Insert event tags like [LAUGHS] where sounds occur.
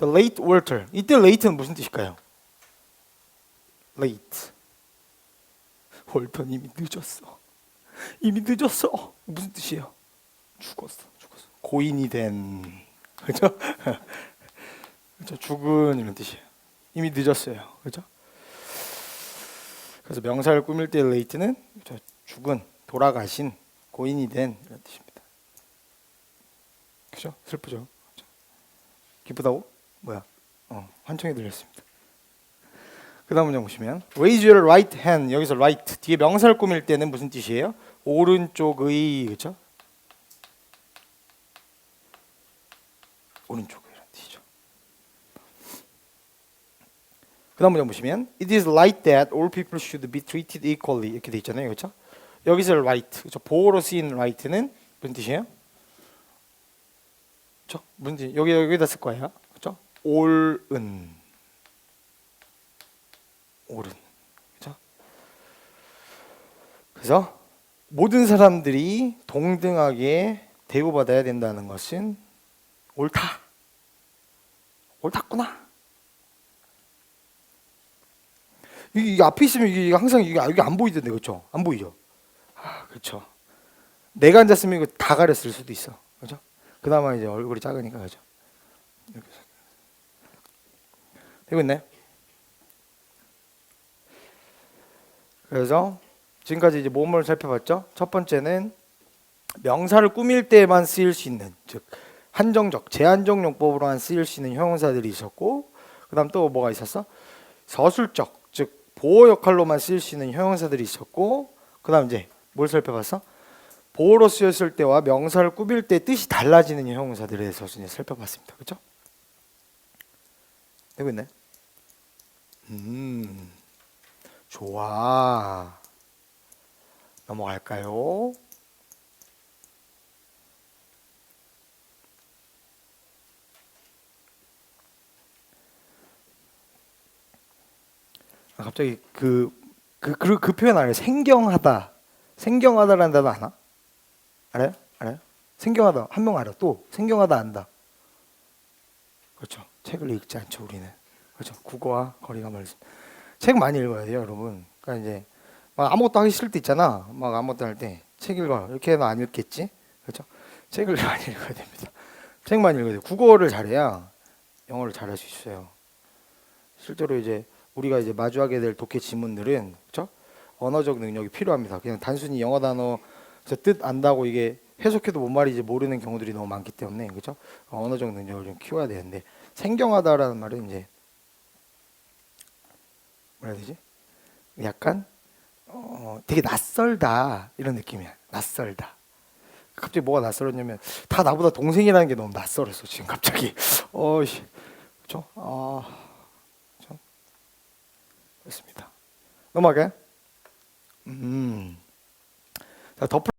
The late Walter. 이때 late는 무슨 뜻일까요? late. 월터는 이미 늦었어. 이미 늦었어. 무슨 뜻이에요? 죽었어. 죽었어. 고인이 된. 그죠? 그죠? 죽은 이런 뜻이에요. 이미 늦었어요. 그죠? 그래서 명사를 꾸밀 때 late는? 죽은, 돌아가신, 고인이 된 이런 뜻입니다. 그죠? 슬프죠? 그죠? 기쁘다고? 뭐야? 어, 환청이 들렸습니다. 그 다음 문장 보시면 Raise your right hand 여기서 right 뒤에 명사를 꾸밀 때는 무슨 뜻이에요? 오른쪽의 그죠? 오른쪽의 이런 뜻이죠. 그 다음 문장 보시면 It is right that all people should be treated equally 이렇게 돼 있잖아요, 그렇죠? 여기서 right, 그렇죠? 보호로 쓰인 right는 무슨 뜻이에요? 그렇죠? 뜻? 여기 여기다 쓸 거예요, all은 옳은, 그렇죠? 그래서 모든 사람들이 동등하게 대우받아야 된다는 것은 옳다, 옳다구나. 이게 앞에 있으면 이게 항상 이게 안 보이던데 그렇죠? 안 보이죠? 아 그렇죠. 내가 앉았으면 이거 다 가렸을 수도 있어, 그렇죠? 그나마 이제 얼굴이 작으니까 그렇죠. 이렇게 해서. 되고 있네. 그래서 지금까지 이제 모음을 살펴봤죠. 첫 번째는 명사를 꾸밀 때만 쓰일 수 있는 즉 한정적 제한적 용법으로만 쓰일 수 있는 형용사들이 있었고 그다음 또 뭐가 있었어? 서술적 즉 보호 역할로만 쓰일 수 있는 형용사들이 있었고 그다음 이제 뭘 살펴봤어? 보호로 쓰였을 때와 명사를 꾸밀 때 뜻이 달라지는 형용사들에 대해서 살펴봤습니다. 그렇죠? 되고 있네. 음. 좋아. 넘어갈까요? 아, 갑자기 그, 그, 그, 그 표현 알아요? 생경하다. 생경하다라는 단어 아나? 알아요? 알아요? 생경하다. 한 명 알아. 또, 생경하다 안다. 그렇죠. 책을 읽지 않죠, 우리는. 그렇죠. 국어와 거리가 멀습니다. 책 많이 읽어야 돼요, 여러분. 그러니까 이제 막 아무것도 하기 싫을 때 있잖아. 막 아무것도 할 때 책 읽어. 이렇게 해도 안 읽겠지? 그렇죠? 책을 [LAUGHS] 많이 읽어야 됩니다. 책 많이 읽어야 돼요. 국어를 잘해야 영어를 잘할 수 있어요. 실제로 이제 우리가 이제 마주하게 될 독해 지문들은 그렇죠? 언어적 능력이 필요합니다. 그냥 단순히 영어 단어 뜻 안다고 이게 해석해도 뭔 말인지 모르는 경우들이 너무 많기 때문에 그렇죠? 언어적 능력을 좀 키워야 되는데 생경하다라는 말은 이제 뭐라 해야 되지? 약간 어, 되게 낯설다 이런 느낌이야. 낯설다. 갑자기 뭐가 낯설었냐면 다 나보다 동생이라는 게 너무 낯설었어 지금 갑자기. 어씨, 그렇죠? 아, 그렇죠? 그렇습니다. 넘어갈까요? 음, 자 덮을.